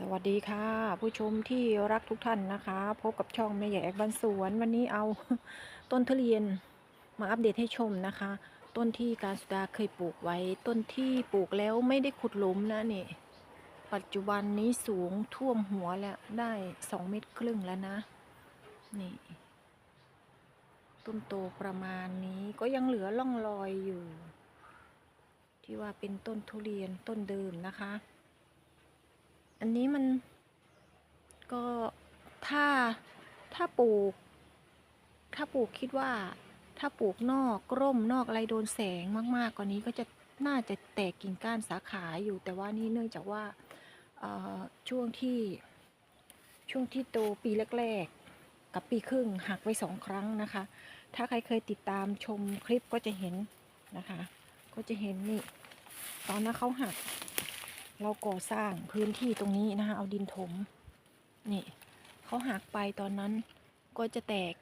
สวัสดีค่ะ ผู้ชมที่รักทุกท่านนะคะ พบกับช่องแม่ใหญ่แอกบ้านสวน วันนี้เอาต้นทุเรียนมาอัปเดตให้ชมนะคะ ต้นที่การสุดาเคยปลูกไว้ ต้นที่ปลูกแล้วไม่ได้ขุดหลุมนะนี่ ปัจจุบันนี้สูงท่วมหัวแล้วได้สองเมตรครึ่งแล้วนะ นี่ ต้นโตประมาณนี้ก็ยังเหลือร่องรอยอยู่ ที่ว่าเป็นต้นทุเรียนต้นเดิมนะคะ อันนี้มันก็ถ้าถ้าปลูก ถ้าปลูกคิดว่า ถ้าปลูกนอกร่มนอกอะไรโดนแสงมาก ๆ กว่านี้ก็จะน่าจะแตกกิ่งก้านสาขาอยู่แต่ว่านี่เนื่องจากว่าช่วงที่ช่วงที่โตปีแรกๆ กับปีครึ่งหักไปสองครั้งนะคะ ถ้าใครเคยติดตามชมคลิปก็จะเห็นนะคะ ก็จะเห็นนี่ ตอนนั้นเขาหัก เราก่อสร้างพื้นที่ตรงนี้นะคะ เอาดินถม นี่เขาหักไปตอนนั้นก็จะแตก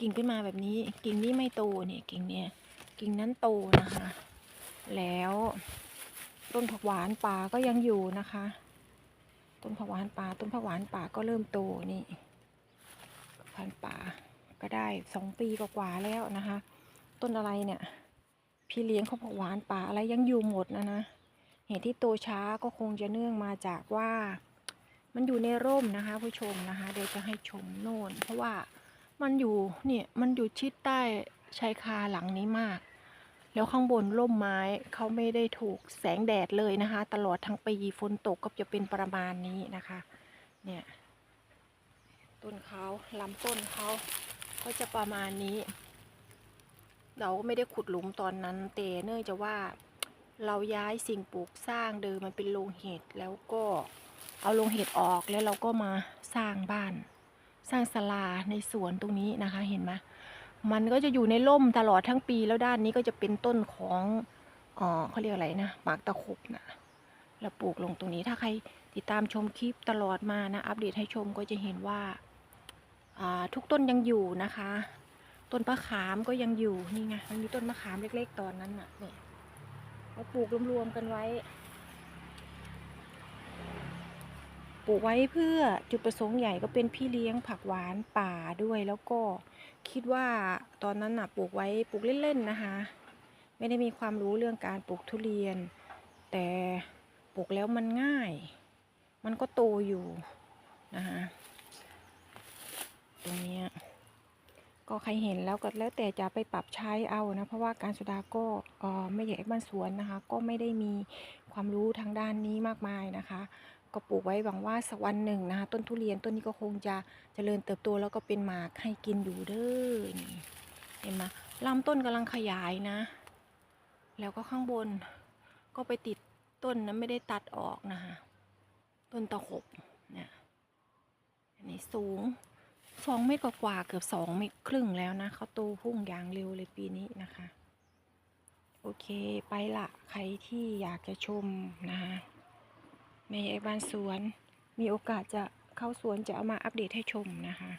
กิ่งขึ้นมาแบบนี้ กิ่งนี้ไม่โตเนี่ยกิ่งเนี้ยกิ่งนั้นโตนะคะ แล้วต้นผักหวานป่าก็ยังอยู่นะคะ ต้นผักหวานป่า ต้นผักหวานป่าก็เริ่มโตนี่พันป่าก็ได้สองปีกว่าแล้วนะคะ ต้นอะไรเนี่ย พี่เลี้ยงเขาผักหวานป่าอะไรยังอยู่หมดนะนะ เหตุที่โตช้าก็คงจะเนื่องมาจากว่ามันอยู่ในร่มนะคะ ผู้ชมนะคะเดี๋ยวจะให้ชมโน่น เพราะว่ามันอยู่เนี่ยมันอยู่ชิดใต้ชายคาหลังนี้มาก แล้วข้างบนร่มไม้เขาไม่ได้ถูกแสงแดดเลยนะคะ ตลอดทั้งปีฝนตกก็จะเป็นประมาณนี้นะคะ เนี่ยต้นเขาลำต้นเขาก็จะประมาณนี้ เราก็ไม่ได้ขุดหลุมตอนนั้นแต่เนื่องจากว่า เราย้ายสิ่งปลูกสร้างเดิมมันเป็นโรงเห็ดแล้วก็เอาโรงเห็ดออกแล้วเราก็มาสร้างบ้าน สร้างศาลาในสวนตรงนี้นะคะเห็นไหมมันก็จะอยู่ในร่มตลอดทั้งปีแล้วด้านนี้ก็จะเป็นต้นของอ๋อเขาเรียกอะไรนะหมากตะขบนะแล้วปลูกลงตรงนี้ถ้าใครติดตามชมคลิปตลอดมานะอัปเดตให้ชมก็จะเห็นว่าอ่าทุกต้นยังอยู่นะคะ ต้นมะขามก็ยังอยู่นี่ไงมันมีต้นมะขามเล็ก ๆ ตอนนั้นน่ะเนี่ย เราปลูกรวมๆกันไว้ ปลูกไว้เพื่อจุดประสงค์ใหญ่ก็เป็นพี่เลี้ยงผักหวานป่าด้วยแล้วก็คิดว่าตอนนั้นน่ะปลูกไว้ปลูกเล่นๆนะคะ ไม่ได้มีความรู้เรื่องการปลูกทุเรียน แต่ปลูกแล้วมันง่าย มันก็โตอยู่นะคะตรงเนี้ย ก็ใครเห็นแล้วก็แล้วแต่จะไปปรับใช้เอานะ เพราะว่าการสุดาก็เอ่อไม่ใหญ่บ้านสวนนะคะ ก็ไม่ได้มีความรู้ทางด้านนี้มากมายนะคะ ก็ปลูกไว้หวังว่าสักวันหนึ่งนะคะต้นทุเรียนต้นนี้ก็คงจะเจริญเติบโตแล้วก็เป็นหมากให้กินอยู่เด้อนี่เห็นไหมลำต้นกำลังขยายนะ แล้วก็ข้างบนก็ไปติดต้นนั้นไม่ได้ตัดออกนะคะ ต้นตะขบเนี่ยอันนี้สูง สองเมตรกว่าเกือบสองเมตรครึ่งแล้วนะเขาโตพุ่งอย่างเร็วเลยปีนี้นะคะ โอเคไปละใครที่อยากจะชมนะคะแม่ยายบ้านสวน มีโอกาสจะเข้าสวนจะเอามาอัปเดตให้ชมนะคะ